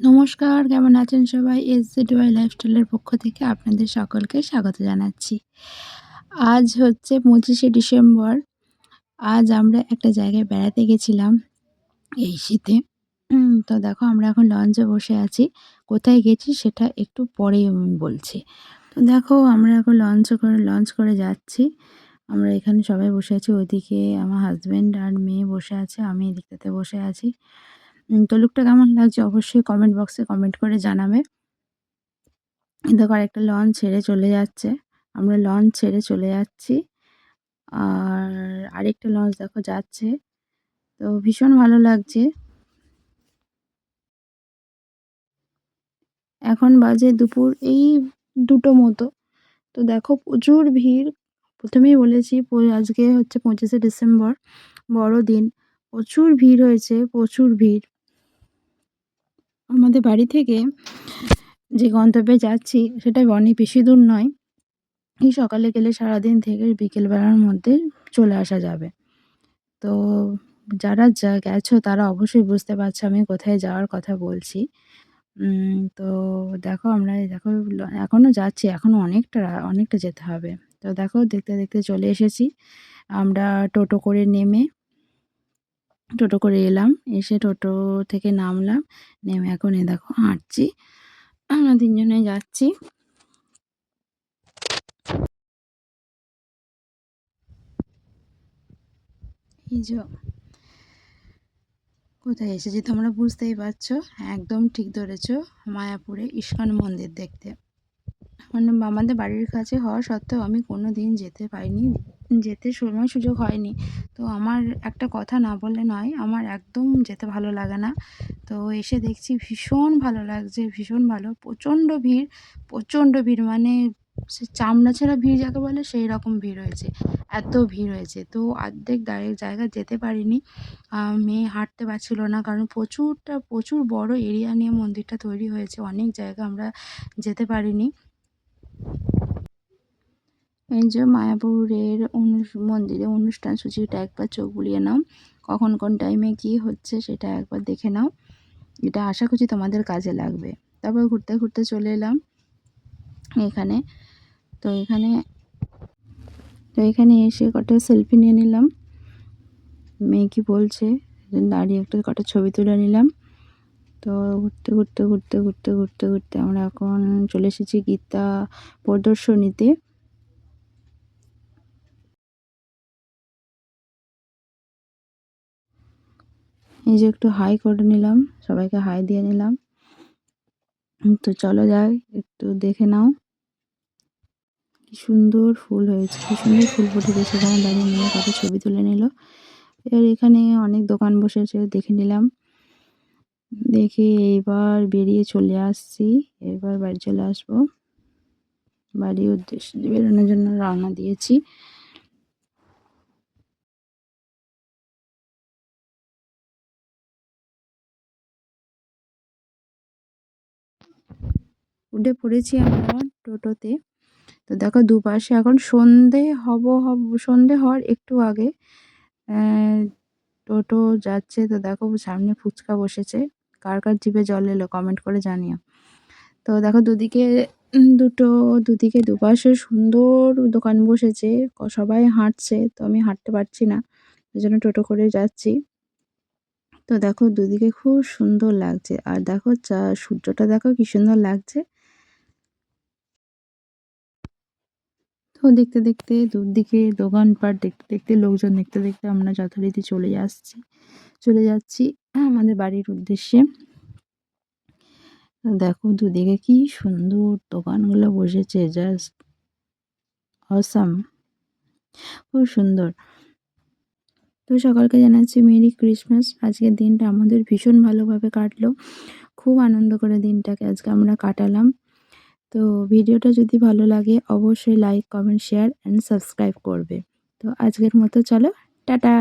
নমস্কার, কেমন আছেন সবাই? এস জেড ওয়াই লাইফস্টাইলের পক্ষ থেকে আপনাদের সকলকে স্বাগত জানাচ্ছি। আজ হচ্ছে পঁচিশে ডিসেম্বর। আজ আমরা একটা জায়গায় বেড়াতে গেছিলাম, এই শীতে। তো দেখো আমরা এখন লঞ্চে বসে আছি। কোথায় গেছি সেটা একটু পরেই বলছি। তো দেখো আমরা এখন লঞ্চ করে লঞ্চ করে যাচ্ছি। আমরা এখানে সবাই বসে আছি। ওইদিকে আমার হাজব্যান্ড আর মেয়ে বসে আছে, আমি এদিকটাতে বসে আছি। তো লুকটা কেমন লাগছে অবশ্যই কমেন্ট বক্সে কমেন্ট করে জানাবে। দেখো আরেকটা লঞ্চ ছেড়ে চলে যাচ্ছে। আমরা লঞ্চ ছেড়ে চলে যাচ্ছি। আর আরেকটা লঞ্চ দেখো যাচ্ছে। তো ভীষণ ভালো লাগছে। এখন বাজে দুপুর এই দুটো মতো। তো দেখো প্রচুর ভিড়। প্রথমেই বলেছি আজকে হচ্ছে পঁচিশে ডিসেম্বর, বড়দিন। প্রচুর ভিড় হয়েছে, প্রচুর ভিড়। আমাদের বাড়ি থেকে যে গন্তব্যে যাচ্ছি, সেটা অনেক বেশি দূর নয়। এই সকালে গেলে সারাদিন থেকে বিকেলবেলার মধ্যে চলে আসা যাবে। তো যারা যা গেছো, তারা অবশ্যই বুঝতে পারছ আমি কোথায় যাওয়ার কথা বলছি। তো দেখো আমরা দেখো এখনও যাচ্ছি এখনও অনেকটা অনেকটা যেতে হবে। তো দেখো দেখতে দেখতে চলে এসেছি। আমরা টোটো করে নেমে টোটো করে এলাম। এসে টোটো থেকে নামলাম। নেমে এখন এ দেখো হাঁটছি। আমরা তিনজনে যাচ্ছি। কোথায় এসেছি তোমরা বুঝতেই পারছ। একদম ঠিক ধরেছ। মায়াপুরে ইস্কন মন্দির দেখতে। মানে আমাদের বাড়ির কাছে হওয়া সত্ত্বেও আমি কোনো দিন যেতে পারিনি, যেতে সময় সুযোগ হয়নি। তো আমার একটা কথা না বললে নয়, আমার একদম যেতে ভালো লাগে না। তো এসে দেখছি ভীষণ ভালো লাগছে, ভীষণ ভালো, প্রচণ্ড ভিড় প্রচণ্ড ভিড় মানে সে চামড়া ছেঁড়া ভিড় যাকে বলে সেই রকম ভিড় হয়েছে, এত ভিড় হয়েছে। তো অর্ধেক দাঁড়িয়ে জায়গা যেতে পারিনি মেয়ে হাঁটতে পারছিল না কারণ প্রচুরটা, প্রচুর বড় এরিয়া নিয়ে মন্দিরটা তৈরি হয়েছে, অনেক জায়গা আমরা যেতে পারিনি। এই যে মায়াপুরের মন্দিরে অনুষ্ঠান সূচিটা একবার চোখ বুলিয়ে নাও। কখন কোন টাইমে কি হচ্ছে সেটা একবার দেখে নাও। এটা আশা করছি তোমাদের কাজে লাগবে। তারপর ঘুরতে ঘুরতে চলে এলাম এখানে। তো এখানে তো এখানে এসে কটা সেলফি নিয়ে নিলাম। মেয়ে কি বলছে? দাঁড়িয়ে একটা কটা ছবি তুলে নিলাম। তো ঘুরতে ঘুরতে ঘুরতে ঘুরতে ঘুরতে ঘুরতে আমরা এখন চলে এসেছি গীতা প্রদর্শনীতে। এই যে একটু হাই করে নিলাম, সবাইকে হাই দিয়ে নিলাম। তো চলো যাই, একটু দেখে নাও। কি সুন্দর ফুল হয়েছে, কি সুন্দর ফুল ফুটেছে সেখানে দাঁড়িয়ে নিয়ে কত ছবি তুলে নিল। এবার এখানে অনেক দোকান বসেছে, দেখে নিলাম। দেখে এবার বেরিয়ে চলে আসছি। এবার বাড়ি চলে আসব। বাড়ির উদ্দেশ্যে বেরোনোর জন্য রওনা দিয়েছি। উঠে পড়েছি আমরা টোটোতে। তো দেখো দুপাশে এখন সন্ধে হব হব, সন্ধে হওয়ার একটু আগে টোটো যাচ্ছে। তো দেখো সামনে ফুচকা বসেছে। কার কার জিভে জল এলো কমেন্ট করে জানিও। তো দেখো দুদিকে, দুটো, দুদিকে দুপাশে সুন্দর দোকান বসেছে সবাই হাঁটছে, তো আমি হাঁটতে পারছি না, ওই জন্য টোটো করে যাচ্ছি। তো দেখো দুদিকে খুব সুন্দর লাগছে, আর দেখো চা, সূর্যটা দেখো কি সুন্দর লাগছে। তো দেখতে দেখতে দুদিকে দোকানপাট, দেখতে দেখতে লোকজন, দেখতে দেখতে আমরা যথারীতি চলে যাচ্ছি চলে যাচ্ছি। আমাদের বাড়ির উদ্দেশ্যে। দেখো দুদিকে কি সুন্দর দোকানগুলো বসেছে জাস্ট অসাম খুব সুন্দর। তো সকালকে জানাচ্ছি মেরি ক্রিসমাস। আজকের দিনটা আমাদের ভীষণ ভালোভাবে কাটলো। খুব আনন্দ করে দিনটাকে আজকে আমরা কাটালাম। তো ভিডিওটা যদি ভালো লাগে, অবশ্যই like comment share and subscribe করবে। তো আজকের মতো চলো, টাটা!